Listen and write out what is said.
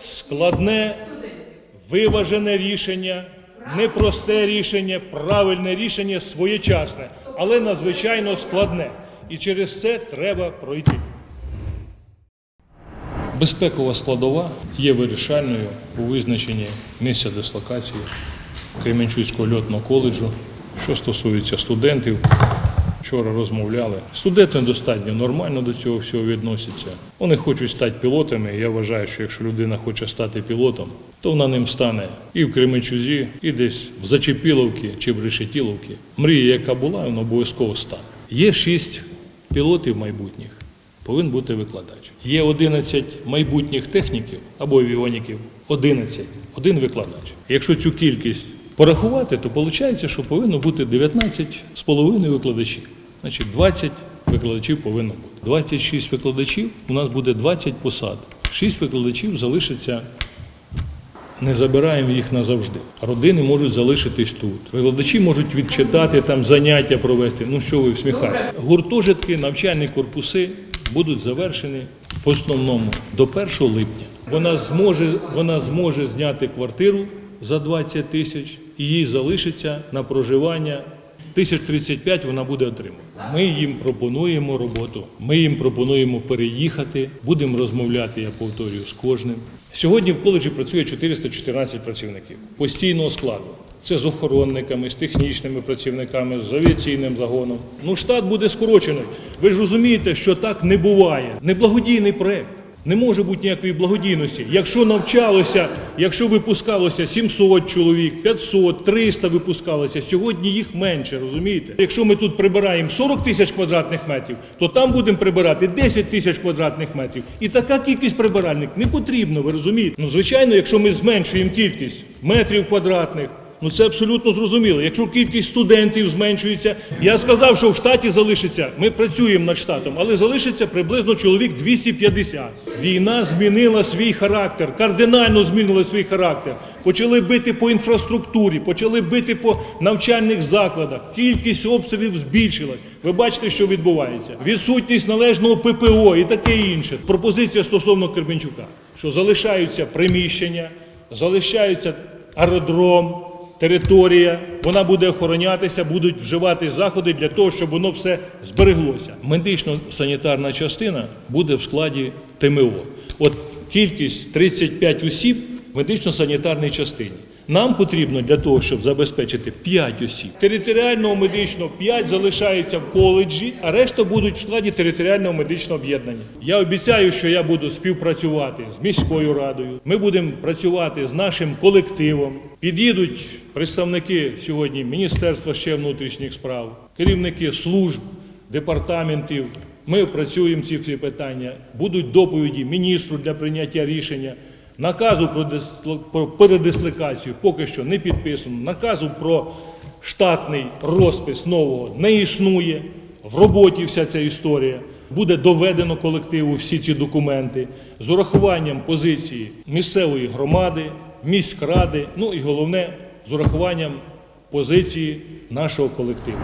складне, виважене рішення, непросте рішення, правильне рішення, своєчасне, але надзвичайно складне. І через це треба пройти. Безпекова складова є вирішальною у визначенні місця дислокації Кременчуцького льотного коледжу. Що стосується студентів, вчора розмовляли. Студенти достатньо нормально до цього всього відносяться. Вони хочуть стати пілотами. Я вважаю, що якщо людина хоче стати пілотом, то вона ним стане і в Кременчузі, і десь в Зачепіловці чи в Решетіловці. Мрія, яка була, вона обов'язково стане. Є шість пілотів майбутніх повинен бути викладач. Є 11 майбутніх техніків або авіоніків, 11, один викладач. Якщо цю кількість порахувати, то виходить, що повинно бути 19 з половиною викладачів. Значить, 20 викладачів повинно бути. 26 викладачів, у нас буде 20 посад. 6 викладачів залишиться не забираємо їх назавжди. Родини можуть залишитись тут. Викладачі можуть відчитати там заняття провести. Ну що ви всміхаєте? Гуртожитки, навчальні корпуси будуть завершені в основному до 1 липня. Вона зможе, вона зможе зняти квартиру за 20 тисяч і їй залишиться на проживання. Тисяч 35 вона буде отримувати. Ми їм пропонуємо роботу. Ми їм пропонуємо переїхати. Будемо розмовляти, я повторюю, з кожним. Сьогодні в коледжі працює 414 працівників постійного складу. Це з охоронниками, з технічними працівниками, з авіаційним загоном. Ну, штат буде скорочений. Ви ж розумієте, що так не буває. Неблагодійний проект. Не може бути ніякої благодійності. Якщо навчалося, якщо випускалося 700 чоловік, 500, 300 випускалося, сьогодні їх менше, розумієте? Якщо ми тут прибираємо 40 тисяч квадратних метрів, то там будемо прибирати 10 тисяч квадратних метрів. І така кількість прибиральник не потрібно, ви розумієте? Ну, звичайно, якщо ми зменшуємо кількість метрів квадратних, Ну це абсолютно зрозуміло. Якщо кількість студентів зменшується, я сказав, що в штаті залишиться. Ми працюємо над штатом, але залишиться приблизно чоловік 250. Війна змінила свій характер, кардинально змінила свій характер. Почали бити по інфраструктурі, почали бити по навчальних закладах. Кількість обстрілів збільшилась. Ви бачите, що відбувається. Відсутність належного ППО і таке інше. Пропозиція стосовно Кременчука, що залишаються приміщення, залишаються аеродром територія, вона буде охоронятися, будуть вживати заходи для того, щоб воно все збереглося. Медично-санітарна частина буде в складі ТМО. От кількість 35 осіб в медично-санітарній частині. Нам потрібно для того, щоб забезпечити 5 осіб. Територіального медичного 5 залишається в коледжі, а решта будуть в складі територіального медичного об'єднання. Я обіцяю, що я буду співпрацювати з міською радою. Ми будемо працювати з нашим колективом. Під'їдуть представники сьогодні Міністерства ще внутрішніх справ, керівники служб, департаментів. Ми опрацюємо ці всі питання. Будуть доповіді міністру для прийняття рішення. Наказу про, дисло- про передислокацію поки що не підписано. Наказу про штатний розпис нового не існує. В роботі вся ця історія. Буде доведено колективу всі ці документи з урахуванням позиції місцевої громади, міськради, ну і головне з урахуванням позиції нашого колективу.